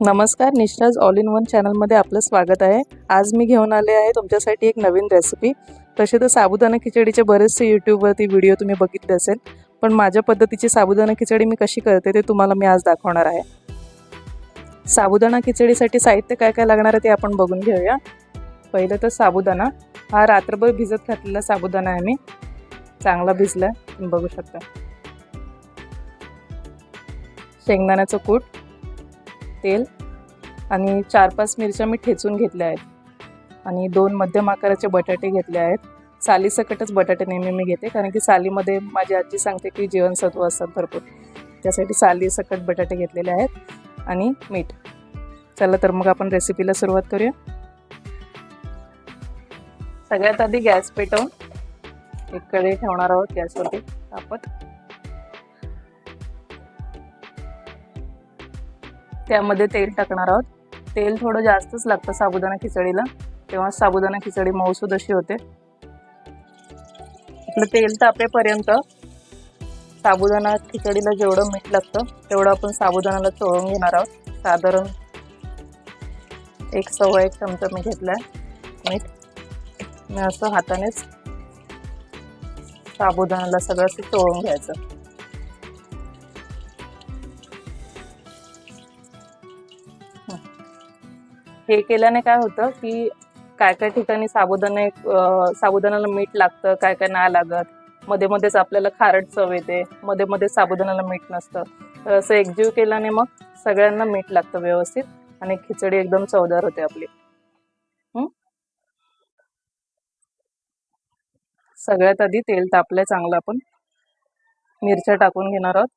नमस्कार निष्ठाज all in one चॅनलमध्ये आपलं स्वागत आहे. आज मी घेऊन आले आहे तुमच्यासाठी एक नवीन रेसिपी तसे तर साबुदाणा खिचडीचे बरेचसे यूट्यूबवरती व्हिडिओ तुम्ही बघितले असेल. पण माझ्या पद्धतीची साबुदाणा खिचडी मी कशी करते ते तुम्हाला मी आज दाखवणार आहे. साबुदाणा खिचडीसाठी साहित्य काय काय लागणार आहे ते आपण बघून घेऊया. पहिलं तर साबुदाणा. हा रात्रभर भिजत घातलेला साबुदाणा आहे मी. चांगला भिजला आहे. तुम्ही बघू शकता. शेंगदाण्याचं कूट. तेल आणि चार पाच मिरच्या मी ठेचून घेतल्या आहेत. आणि दोन मध्यम आकाराचे बटाटे घेतले आहेत. सालीसकटच बटाटे नेहमी मी घेते कारण की सालीमध्ये माझी आजी सांगते की जीवनसत्व असतात भरपूर. त्यासाठी सालीसकट बटाटे घेतलेले आहेत आणि मीठ. चला तर मग आपण रेसिपीला सुरुवात करूया. सगळ्यात आधी गॅस पेटवून एक कढई ठेवणार आहोत गॅसवरती. तापत त्यामध्ये तेल टाकणार आहोत. तेल थोडं जास्तच लागतं साबुदाणा खिचडीला. तेव्हा साबुदाणा खिचडी मऊसूद अशी होते. आपलं तेल तापेपर्यंत साबुदाणा खिचडीला जेवढं मीठ लागतं तेवढं आपण साबुदाणाला चोळून घेणार आहोत. साधारण एक सव्वा एक चमचा मी घेतला आहे मीठ. मी असं हातानेच साबुदाणाला सगळं असं चोळून घ्यायचं. हे केल्याने काय होतं की काय काय ठिकाणी साबुदाणे साबुदाण्याला मीठ लागतं काय काय नाही लागत. मध्ये मध्येच आपल्याला खारट चव येते. मध्ये मध्ये साबुदाण्याला मीठ नसतं. तर असं एकजीव केल्याने मग सगळ्यांना मीठ लागतं व्यवस्थित आणि खिचडी एकदम चवदार होते आपली. सगळ्यात आधी तेल तापलंय चांगलं आपण. मिरच्या टाकून घेणार आहोत.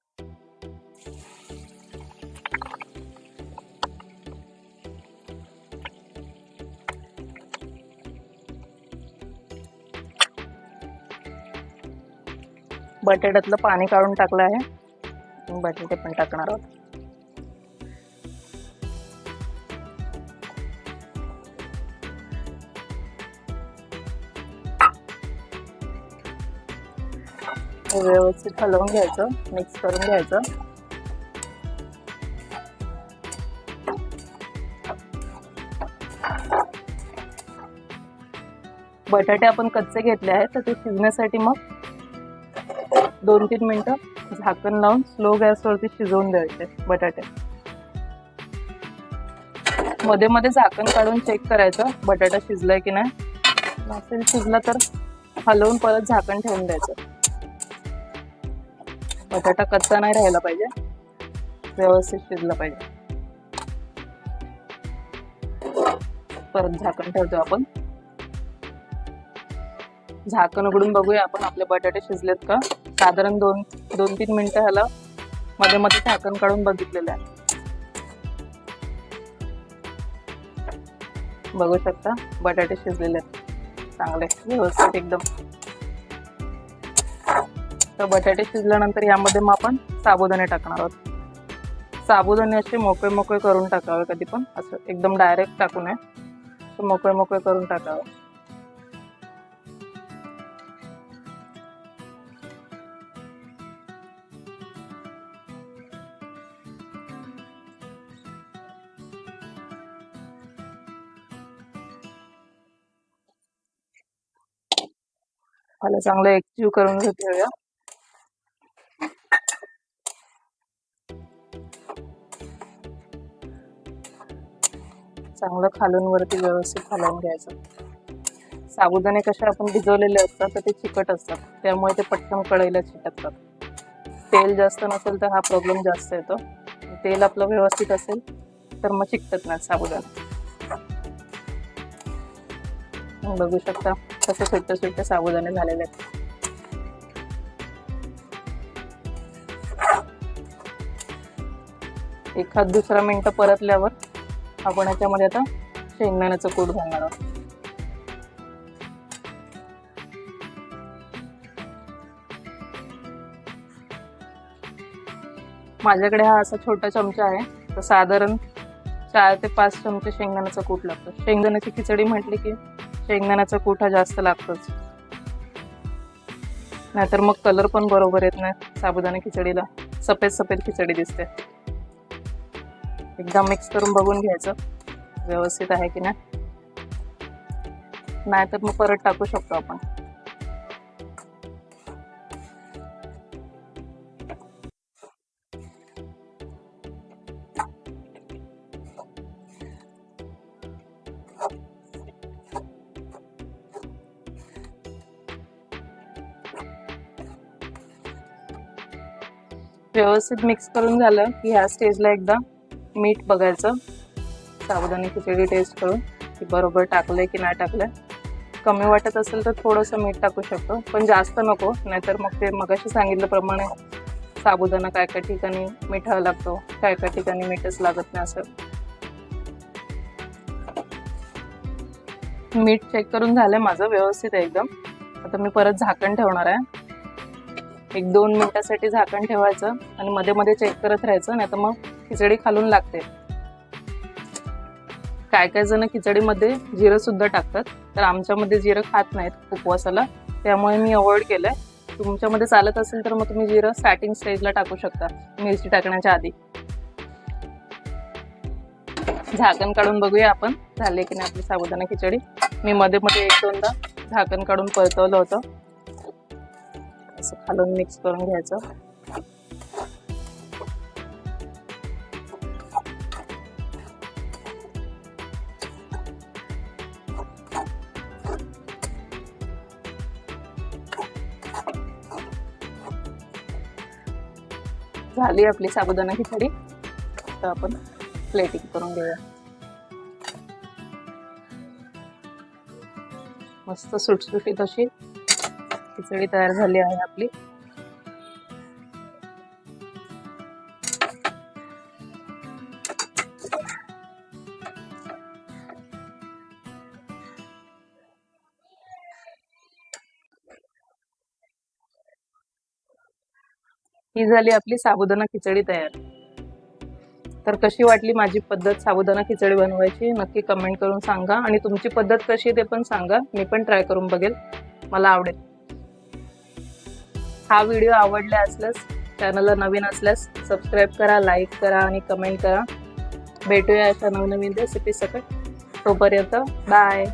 बटाट्यातलं पाणी काढून टाकलं आहे. बटाटे पण टाकणार आहोत. व्यवस्थित हलवून घ्यायचं मिक्स करून घ्यायचं. बटाटे आपण कच्चे घेतले आहेत तर ते शिजण्यासाठी मग दोन तीन मिनटं झाकण लावून स्लो गॅसवरती शिजवून द्यायचे बटाटे. मध्ये मध्ये झाकण काढून चेक करायचं बटाटा शिजलाय की नाही. नसेल शिजला तर हलवून परत झाकण ठेवून द्यायचं. बटाटा कच्चा नाही राहायला पाहिजे. व्यवस्थित शिजला पाहिजे. परत झाकण ठेवतो आपण. झाकण उघडून बघूया आपण आपले बटाटे शिजलेत का? साधारण दोन दोन तीन मिनिटं ह्याला मध्ये मध्ये झाकण काढून बघितलेलं आहे. बघू शकता बटाटे शिजलेले आहेत. चांगले व्यवस्थित एकदम. तर बटाटे शिजल्यानंतर यामध्ये मग आपण साबुदाणे टाकणार आहोत. साबुदाणे असे मोकळे मोकळे करून टाकावे कधी पण. असं एकदम डायरेक्ट टाकू नये. मोकळे मोकळे करून टाकावे. मला चांगलं एकजीव करून घेऊया चांगलं खालून वरती व्यवस्थित हलवून घ्यायचं. साबुदाणे कसे आपण भिजवलेले असतात तर ते चिकट असतात. त्यामुळे ते पटकन कळायला चिटकतात. तेल जास्त नसेल तर हा प्रॉब्लेम जास्त येतो. तेल आपलं व्यवस्थित असेल तर मग चिकटत नाही साबुदाणा. बघू शकता. कसे सुट्टे सुट्टे साबुदाणे झालेले आहेत. एखाद दुसरा मिनिट परतल्यावर आपण याच्यामध्ये आता शेंगदाण्याचं कूट घालणार आहोत. माझ्याकडे हा असा छोटा चमचा आहे. तर साधारण चार ते पाच चमचे शेंगदाण्याचं कूट लागतं. शेंगदाण्याची खिचडी म्हटली की शेंगदाण्याचा कुठा जास्त लागतोच. नाहीतर मग कलर पण बरोबर येत नाही साबुदाणा खिचडीला. सफेद सफेद खिचडी दिसते. एकदा मिक्स करून बघून घ्यायचं. व्यवस्थित आहे की नाही? नाहीतर मग परत टाकू शकतो आपण. व्यवस्थित मिक्स करून झालं की ह्या स्टेजला एकदा मीठ बघायचं. साबुदाणी खिचडी टेस्ट करून की बरोबर टाकलंय की नाही टाकलंय. कमी वाटत असेल तर थोडंसं मीठ टाकू शकतो पण जास्त नको नाहीतर मग ते मगाशी सांगितल्याप्रमाणे साबुदाणा काय काय ठिकाणी मिठा लागतो काय काय ठिकाणी मीठच लागत नाही असं. मीठ चेक करून झालंय माझं व्यवस्थित आहे एकदम. आता मी परत झाकण ठेवणार आहे. एक दोन मिनिटासाठी झाकण ठेवायचं आणि मध्ये मध्ये चेक करत राहायचं नाही तर मग खिचडी खालून लागते. काय काय जण खिचडीमध्ये जिरं सुद्धा टाकतात. तर आमच्यामध्ये जिरं खात नाहीत उपवासाला. त्यामुळे मी अवॉइड केलंय. तुमच्यामध्ये चालत असेल तर मग तुम्ही जिरं स्टार्टिंग स्टेजला टाकू शकता मिरची टाकण्याच्या आधी. झाकण काढून बघूया आपण. झाले की नाही आपली साबुदाणा खिचडी. मी मध्ये मध्ये एक दोनदा झाकण काढून परतवलं होतं. असं खालून मिक्स करून घ्यायचं. झाली आपली साबुदाणा खिचडी तर आपण प्लेटिंग करून घेऊया. मस्त सुटसुटीत अशी. खिचडी तयार झाली आहे आपली. ही झाली आपली साबुदाणा खिचडी तयार. तर कशी वाटली माझी पद्धत साबुदाणा खिचडी बनवायची नक्की कमेंट करून सांगा. आणि तुमची पद्धत कशी ते पण सांगा. मी पण ट्राय करून बघेल. मला आवडेल. हा व्हिडिओ आवडला असल्यास चॅनलला नवीन असल्यास सबस्क्राईब करा लाईक करा आणि कमेंट करा. भेटूया अशा नवनवीन रेसिपी सकट. तोपर्यंत बाय